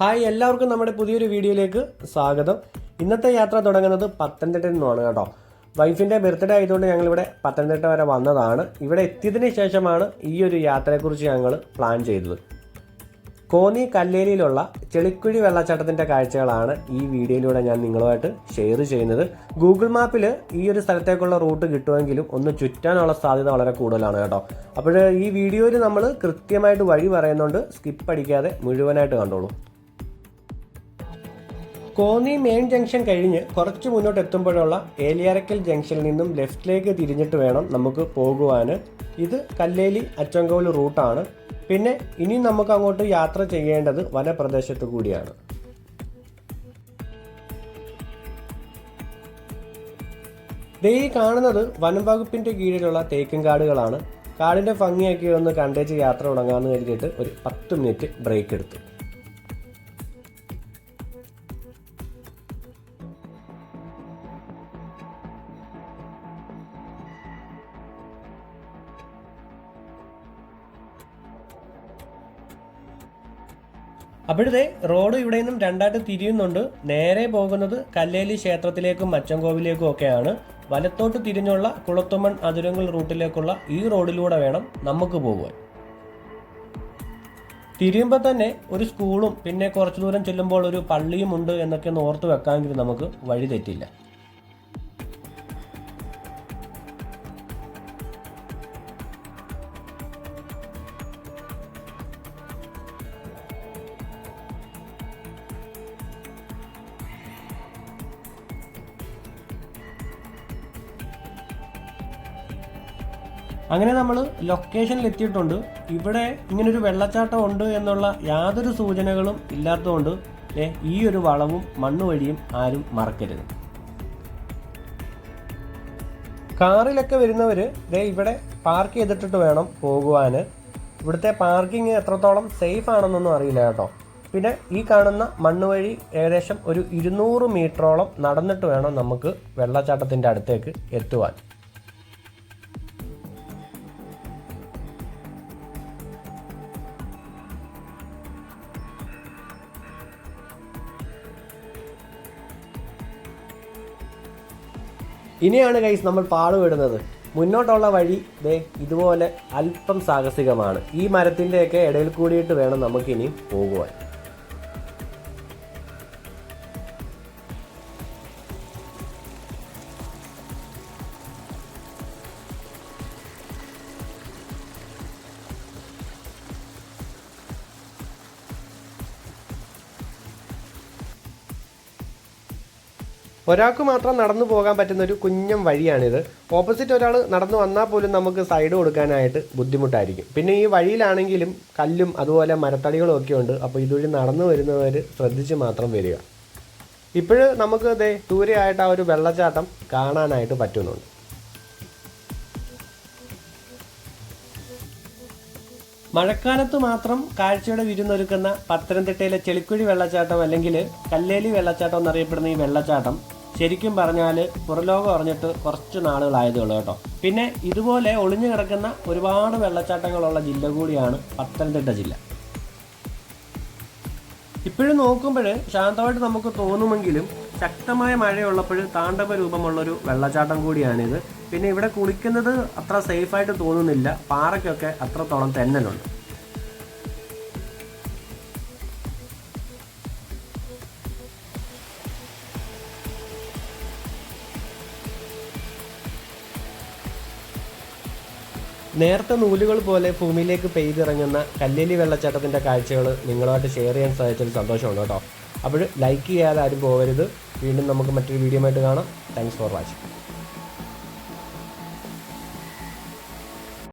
Hi എല്ലാവർക്കും നമ്മുടെ പുതിയൊരു വീഡിയോയിലേക്ക് സ്വാഗതം. ഇന്നത്തെ യാത്ര തുടങ്ങുന്നത് പത്തനംതിട്ടയിൽ നിന്നുമാണ് കേട്ടോ. വൈഫിന്റെ ബർത്ത്ഡേ ആയതുകൊണ്ട് ഞങ്ങളിവിടെ പത്തനംതിട്ട വരെ വന്നതാണ്. ഇവിടെ എത്തിയതിന് ശേഷമാണ് ഈ ഒരു യാത്രയെക്കുറിച്ച് ഞങ്ങൾ പ്ലാൻ ചെയ്തത്. കോന്നി കല്ലേലിയിലുള്ള ചെളിക്കുഴി വെള്ളച്ചാട്ടത്തിന്റെ കാഴ്ചകളാണ് ഈ വീഡിയോയിലൂടെ ഞാൻ നിങ്ങളുമായിട്ട് ഷെയർ ചെയ്യുന്നത്. ഗൂഗിൾ മാപ്പിൽ ഈ ഒരു സ്ഥലത്തേക്കുള്ള റൂട്ട് കിട്ടുമെങ്കിലും ഒന്ന് ചുറ്റാനുള്ള സാധ്യത വളരെ കൂടുതലാണ് കേട്ടോ. അപ്പോൾ ഈ വീഡിയോയിൽ നമ്മൾ കൃത്യമായിട്ട് വഴി പറയുന്നുണ്ട് സ്കിപ്പ് അടിക്കാതെ മുഴുവനായിട്ട് കണ്ടോളൂ. കോന്നി മെയിൻ ജംഗ്ഷൻ കഴിഞ്ഞ് കുറച്ച് മുന്നോട്ട് എത്തുമ്പോഴുള്ള ഏലിയറക്കൽ ജംഗ്ഷനിൽ നിന്നും ലെഫ്റ്റിലേക്ക് തിരിഞ്ഞിട്ട് വേണം നമുക്ക് പോകുവാൻ ഇത് കല്ലേലി അച്ചങ്കോൽ റൂട്ടാണ്. പിന്നെ ഇനി നമുക്ക് അങ്ങോട്ട് യാത്ര ചെയ്യേണ്ടത് വനപ്രദേശത്ത് കൂടിയാണ്. ഈ കാണുന്നത് വനം വകുപ്പിന്റെ കീഴിലുള്ള തേക്കും കാടുകളാണ്. കാടിന്റെ ഭംഗിയൊക്കെ ഒന്ന് കണ്ടേച്ച് യാത്ര തുടങ്ങാമെന്ന് കരുതിയിട്ട് ഒരു പത്ത് മിനിറ്റ് ബ്രേക്ക് എടുത്തു. അപ്പോഴത്തെ റോഡ് ഇവിടെ നിന്നും രണ്ടായിട്ട് തിരിയുന്നുണ്ട്. നേരെ പോകുന്നത് കല്ലേലി ക്ഷേത്രത്തിലേക്കും മച്ചൻകോവിലേക്കും ഒക്കെയാണ്. വലത്തോട്ട് തിരിഞ്ഞുള്ള കുളത്തുമൺ അതിരങ്ങൾ റൂട്ടിലേക്കുള്ള ഈ റോഡിലൂടെ വേണം നമുക്ക് പോകുവാൻ തിരിയുമ്പോൾ തന്നെ ഒരു സ്കൂളും പിന്നെ കുറച്ചു ദൂരം ചെല്ലുമ്പോൾ ഒരു പള്ളിയും ഉണ്ട് എന്നൊക്കെ ഒന്ന് ഓർത്ത് വെക്കാമെങ്കിൽ നമുക്ക് വഴി തെറ്റില്ല. അങ്ങനെ നമ്മൾ ലൊക്കേഷനിൽ എത്തിയിട്ടുണ്ട് ഇവിടെ ഇങ്ങനൊരു വെള്ളച്ചാട്ടം ഉണ്ട് എന്നുള്ള യാതൊരു സൂചനകളും ഇല്ലാത്തതുകൊണ്ട് ഈ ഒരു വളവും മണ്ണ് വഴിയും ആരും മറക്കരുത്. കാറിലൊക്കെ വരുന്നവർ ദേ ഇവിടെ പാർക്ക് ചെയ്തിട്ടിട്ട് വേണം പോകുവാൻ ഇവിടുത്തെ പാർക്കിംഗ് എത്രത്തോളം സേഫ് ആണെന്നൊന്നും അറിയില്ല കേട്ടോ. പിന്നെ ഈ കാണുന്ന മണ്ണ് വഴി ഏകദേശം ഒരു ഇരുന്നൂറ് മീറ്ററോളം നടന്നിട്ട് വേണം നമുക്ക് വെള്ളച്ചാട്ടത്തിന്റെ അടുത്തേക്ക് എത്തുവാൻ. ഇനിയാണ് ഗൈസ് നമ്മൾ പാടുവിടുന്നത് മുന്നോട്ടുള്ള വഴി ദേ ഇതുപോലെ അല്പം സാഹസികമാണ്. ഈ മരത്തിന്റെയൊക്കെ ഇടയിൽ കൂടിയിട്ട് വേണം നമുക്കിനി പോകുവാൻ. ഒരാൾക്ക് മാത്രം നടന്നു പോകാൻ പറ്റുന്ന ഒരു കുഞ്ഞം വഴിയാണിത്. ഓപ്പോസിറ്റ് ഒരാൾ നടന്നു വന്നാൽ പോലും നമുക്ക് സൈഡ് കൊടുക്കാനായിട്ട് ബുദ്ധിമുട്ടായിരിക്കും. പിന്നെ ഈ വഴിയിലാണെങ്കിലും കല്ലും അതുപോലെ മരത്തടികളും ഒക്കെ ഉണ്ട്. അപ്പോൾ ഇതുവഴി നടന്നു വരുന്നവർ ശ്രദ്ധിച്ച് മാത്രം വരിക. ഇപ്പോഴ് നമുക്ക് ദേ ദൂരെയായിട്ട് ആ ഒരു വെള്ളച്ചാട്ടം കാണാനായിട്ട് പറ്റുന്നുണ്ട്. മഴക്കാലത്ത് മാത്രം കാഴ്ചയുടെ വിരുന്നൊരുക്കുന്ന പത്തനംതിട്ടയിലെ ചെളിക്കുഴി വെള്ളച്ചാട്ടം അല്ലെങ്കിൽ കല്ലേലി വെള്ളച്ചാട്ടം എന്നറിയപ്പെടുന്ന ഈ വെള്ളച്ചാട്ടം ശരിക്കും പറഞ്ഞാൽ പുറലോകം അറിഞ്ഞിട്ട് കുറച്ച് നാളുകളായതേ ഉള്ളൂ കേട്ടോ. പിന്നെ ഇതുപോലെ ഒളിഞ്ഞു കിടക്കുന്ന ഒരുപാട് വെള്ളച്ചാട്ടങ്ങളുള്ള ജില്ല കൂടിയാണ് പത്തനംതിട്ട ജില്ല. ഇപ്പോഴും നോക്കുമ്പോൾ ശാന്തമായിട്ട് നമുക്ക് തോന്നുമെങ്കിലും ശക്തമായ മഴയുള്ളപ്പോൾ താണ്ഡവ രൂപമുള്ളൊരു വെള്ളച്ചാട്ടം കൂടിയാണിത്. പിന്നെ ഇവിടെ കുളിക്കുന്നത് അത്ര സേഫായിട്ട് തോന്നുന്നില്ല. പാറയ്ക്കൊക്കെ അത്രത്തോളം തെന്നലുണ്ട്. നേർത്ത നൂലുകൾ പോലെ ഭൂമിയിലേക്ക് പെയ്തിറങ്ങുന്ന കല്ലേലി വെള്ളച്ചാട്ടത്തിന്റെ കാഴ്ചകൾ നിങ്ങളുമായിട്ട് ഷെയർ ചെയ്യാൻ സാധിച്ചൊരു സന്തോഷമുണ്ട് കേട്ടോ. അപ്പോൾ ലൈക്ക് ചെയ്യാതെ ആരും പോകരുത്. വീണ്ടും നമുക്ക് മറ്റൊരു വീഡിയോ ആയിട്ട് കാണാം. Thanks for watching